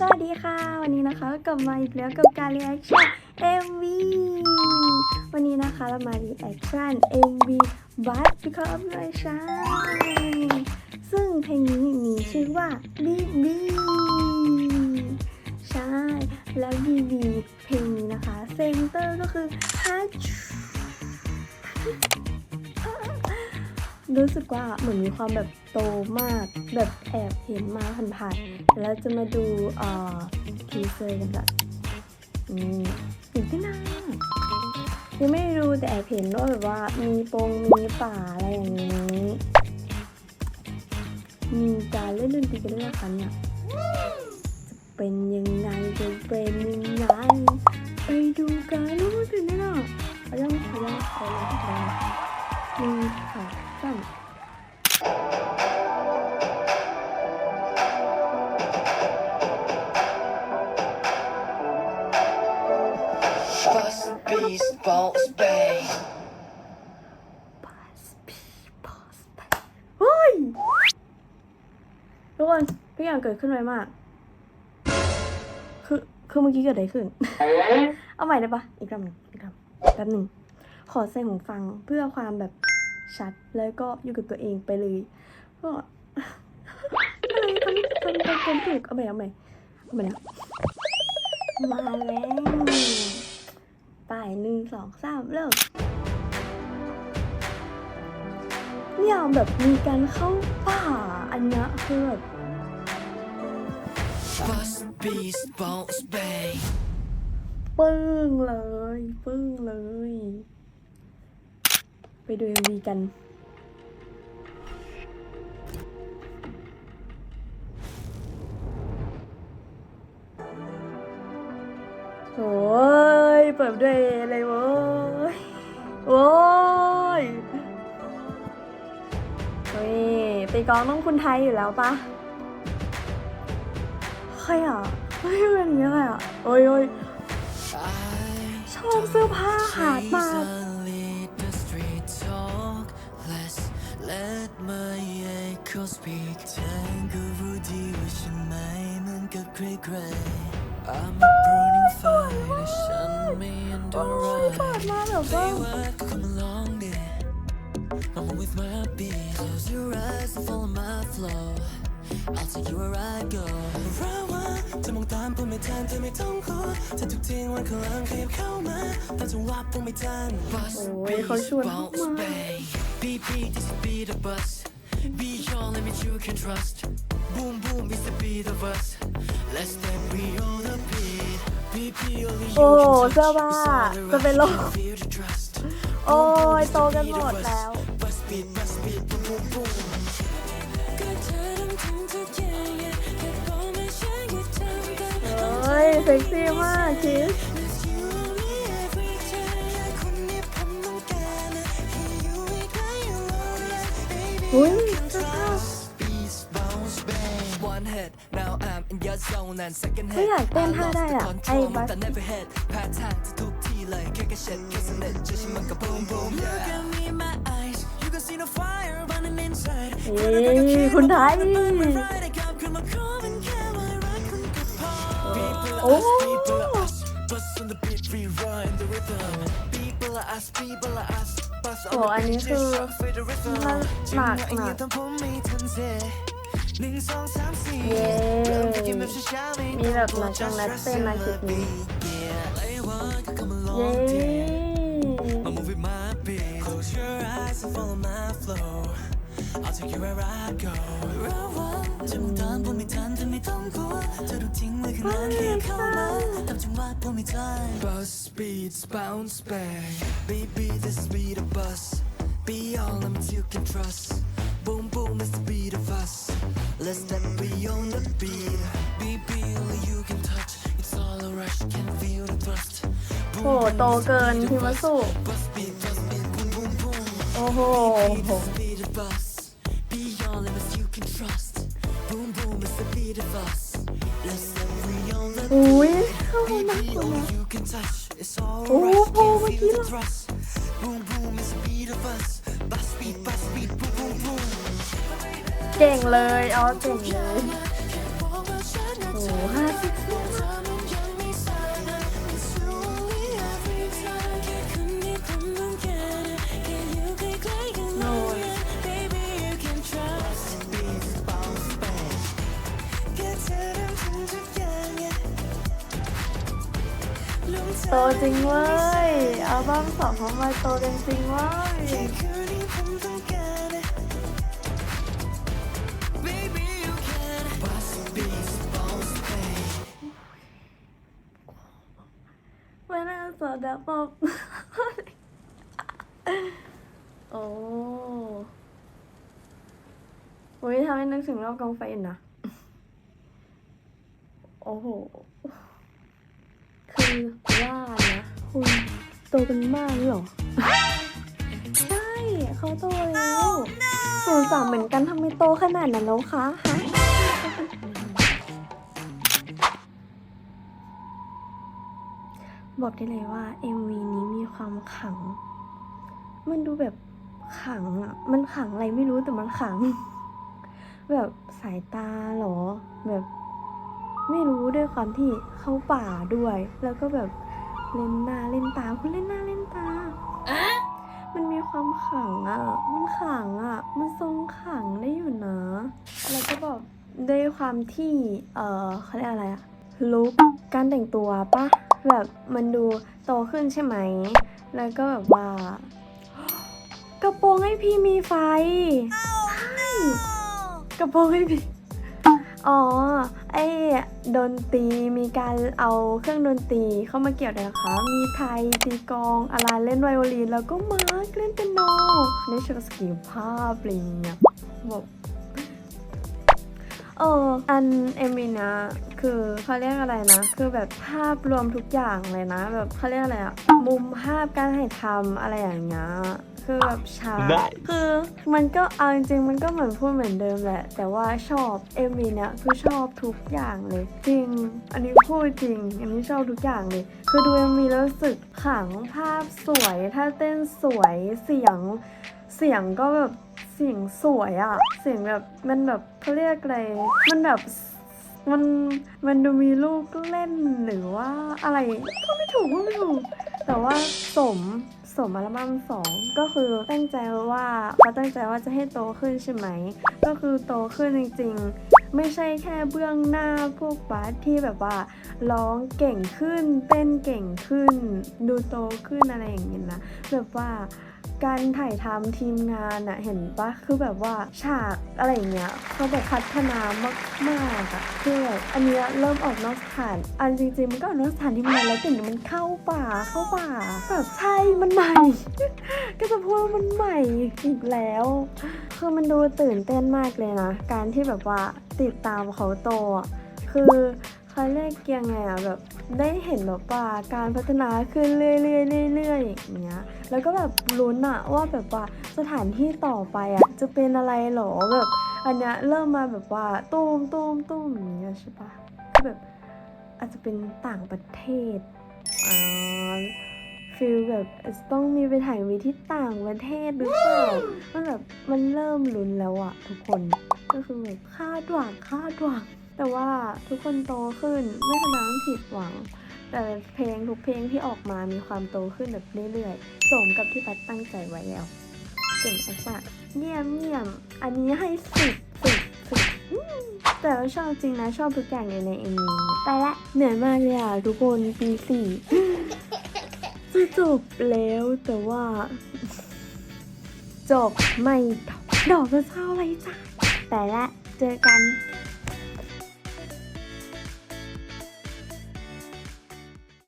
สวัสดีค่ะ วันนี้นะคะก็กลับมาอีกแล้วกับการ reaction MV วันนี้นะคะเรามา reaction MV But Because of My Shine ซึ่งเพลงนี้มีชื่อว่า BB ใช่ แล้ว BB เพลงนี้นะคะ เซนเตอร์ก็คือฮัช รู้สึกว่าเหมือนมีความแบบโตมาก แบบแอบเห็นมาผ่านๆแล้วจะมาดูเอ่อทีเซอร์กันแบบนี่ตื่นเต้นนะยังไม่ได้ดูแต่แอบเห็นว่าแบบว่ามีปงมีป่าอะไรอย่างนี้มีการเล่นดนตรีกันด้วยนะคะเนี่ยจะเป็นยังไงจะเป็นยังไงไปดูกันรู้ว่าตื่นเต้นอะเอายังเอายังเอาเลยเอาเลยหนึ่งสองม Bust beast, bounce bang. พาสพีพาสไปเฮ้ยทุกคนทุกอย่างเกิดขึ้นไวมาก คือ คือเมื่อกี้เกิดอะไรขึ้น เอาใหม่ได้ปะอีกคำหนึ่งอีกคำแป๊บหนึ่ง ขอใส่หูฟังเพื่อความแบบ ชัดแล้วก็อยู่กับตัวเองไปเลย ก็อะไรทำทำทำทำถูกเอาใหม่เอาใหม่เอาใหม่นะมาแล้วไปหนึ่งสองสามเริ่มเนี่ยแบบมีการเข้าป่าอันเนี้ยคือแบบ Bust beast, bounce bang. ปึ้งเลย ปึ้งเลย ไปดู MV กันโอ้ยเปิดด้วยอะไรโว้ยโอ้ยเฮ้ยตีกองต้องคุณไทยอยู่แล้วปะใครอะเฮ้ยเป็นย่างนี้เลยอะโอ้ยโอ้ยชอบเสื้อผ้าขาดมา let my echo speak. ฉันก็รู้ดีว่าฉันไม่เหมือนกับใครๆ I'm a burning fire และฉันไม่อันตโอ้ยรายขาดมาแบบว่า Say what, come along there. I'm with my beat. Close your eyes and follow my flow. I'll take you where I go. ระวังจะมองตามพูดไม่ทันเธอไม่ต้องกลัวถ้าทุกทีวันข้างหลังขยับเข้ามาตามจังหวะพูดไม่ทัน Bust โอ้ยเขาชวนเข้า bounce มา bang Beat beat is the beat of us Be your limit you can trust Boom boom is the beat of us Let's step we on the beat Beat beat only you โอ้ can เสื้อ touch ผ้า It's all จะเป็นโล around ก feel the trust โอ้ยโตกันหมดแล้ว Bust beat bust beat boom boom boom เฮ้ย เซ็กซี่มากคิส ไม่ head อยากเต้นท่าได้อะไอ้บัสแต่ never head พาทางจะทุกที่เลยแค่แค่เช็ดแค่สำเร็จจะชิมมันกับ boom boom Look at me in my eyes You can see the fire burning inside เอ้ยคุณไทย Right กลับขึ้นมาครบเป็นแค่ว่ารักคุณก็พอ People โอ้ are us people are us Bust on the beat we run the rhythm People are us people are us Bust โอ้ on อัน the นี้ beat คือ just shock for the rhythm มันหนักจังหหนัวะกทำผมไม่ทัน เสหนึ่งสองสามสี่ เย้ เริ่มจะกินแบบช้าๆไม่ มีแบบนักจังนักเต้นนักคลิปนี้ Play one, come เย้ along, dear. I move with my beat. Close your eyes and follow my flow. I'll take you where I go. ระวังจะมองตามพูดไม่ทันเธอไม่ต้องกลัวเธอถูกทิ้งไว้ข้างหลังแค่เข้ามาตามจังหวะพูดไม่ทัน Bus beats bounce back. Baby, this beat of bus. Be all limits you can trust. Boom boom is the beat of us. Let's step beyond the beat. Baby, only you can touch. It's all a rush, can feel the thrust. โหโตเกินพิมาสุ Bus beat, bus beat, boom boom boom. โอ้โห This beat of us. Beyond limits you can trust. Boom boom is the beat of us. Let's step beyond the อุ้ยเข้ามาหนัก Baby, กว่า only นะ you can touch. It's all Oh, right. oh, Can what feel you the thrust. Boom boom is the beat of us. Bus beat, bus beat, boom boom boom. เก่งเลยอ๋อเก่งเลยโอ้ห้าสิบโตจริงเว้ยอัลบั้มสองของมาโตกันจริงเว้ย ไม่น่าสอดปอบโอ้โอ้ยทำให้นึกถึงรอบกองไฟอีกนะ โอ้โห คือว่านะคุณโตกันมากเลยเหรอ ใช่เขาโตแล้วส่วนสามเหมือนกันทำไมโตขนาดนั้นแล้วคะฮะ บอกได้เลยว่า MV นี้มีความขัง มันดูแบบขังอะ มันขังอะไรไม่รู้แต่มันขัง แบบสายตาเหรอ แบบไม่รู้ด้วยความที่เข้าป่าด้วย แล้วก็แบบเล่นหน้าเล่นตาคุณเล่นหน้าเล่นตา มันมีความขังอะ มันขังอะ มันทรงขังได้อยู่นะ แล้วก็แบบด้วยความที่ เออเขาเรียกอะไรอะลุคการแต่งตัวปะ แบบมันดูโตขึ้นใช่ไหม แล้วก็แบบว่า กระโปรงให้พี่มีไฟใช่กระโปรงให้พี่ อ๋อ ไอ้ดนตรีมีการเอาเครื่องดนตรีเข้ามาเกี่ยวด้วยนะคะ มีไทยตีกลองอะไรเล่นไวโอลิน แล้วก็มาร์กเล่นเปียโนในโชว์สกิลภาพอะไรอย่างเงี้ยแบบ เอออันเอมินะคือเขาเรียกอะไรนะ คือแบบภาพรวมทุกอย่างเลยนะ แบบเขาเรียกอะไรอะมุมภาพการถ่ายทำอะไรอย่างเงี้ยคือแบบฉาก Nice คือมันก็เอาจริงๆมันก็เหมือนพูดเหมือนเดิมแหละ แต่ว่าชอบ MV เนี่ยคือชอบทุกอย่างเลย จริง อันนี้พูดจริง อันนี้ชอบทุกอย่างเลย คือดู MV แล้วรู้สึกขังภาพสวยท่าเต้นสวยเสียงเสียงก็แบบ เสียงสวยอะเสียงแบบมันแบบเขาเรียกอะไรมันแบบมันมันดูมีลูกเล่นหรือว่าอะไรก็ไม่ถูกก็ไม่ถูกแต่ว่าสมสมอัลบั้มสองก็คือตั้งใจว่าเขาตั้งใจว่าจะให้โตขึ้นใช่ไหม ก็คือโตขึ้นจริง ๆ ไม่ใช่แค่เบื้องหน้าพวกบาสที่แบบว่าร้องเก่งขึ้นเต้นเก่งขึ้น ดูโตขึ้นอะไรอย่างเงี้ยนะแบบว่า การถ่ายทำทีมงานอะเห็นปะคือแบบว่าฉากอะไรอย่างเงี้ยเขาแบบพัฒนามากมากๆอะคือแบบอันเนี้ยเริ่มออกนอกสถาน อันจริงๆมันก็ออกนอกสถานที่มันแล้วแต่เดี๋ยวมันเข้าป่าเข้าป่าแบบใช่มันใหม่ ก็จะพูดว่ามันใหม่อีกแล้วคือมันดูตื่นเต้นมากเลยนะ การที่แบบว่าติดตามเขาโตคือเขาเรียกยังไงอะแบบ ได้เห็นแบบว่าการพัฒนาขึ้นเรื่อยๆเรื่อยๆอย่างเงี้ย แล้วก็แบบลุ้นอะว่าแบบว่าสถานที่ต่อไปอะจะเป็นอะไรหรอแบบอันเนี้ยเริ่มมาแบบว่าตุ้มตุ้มตุ้มอย่างเงี้ยใช่ปะคือแบบอาจจะเป็นต่างประเทศอ่าฟิลแบบต้องมีไปถ่ายวีที่ต่างประเทศหรือเปล่ามันแบบมันเริ่มลุ้นแล้วอะทุกคน ก็คือแบบคาดหวังคาดหวัง แต่ว่าทุกคนโตขึ้นไม่ขนาดผิดหวัง แต่เพลงทุกเพลงที่ออกมามีความโตขึ้นแบบเรื่อยๆ สมกับที่พัดตั้งใจไว้แล้วเก่งมากเยี่ยมเยี่ยมอันนี้ให้สิบสิบสิบแต่ว่าชอบจริงนะชอบทุกอย่างเลยในเอ็มวีไปละเหนื่อยมากเลยอะทุกคนปีสี่จะจบแล้วแต่ว่า จบไม่ดอกดจะเศร้าอะไรจ้ะแต่ละเจอกัน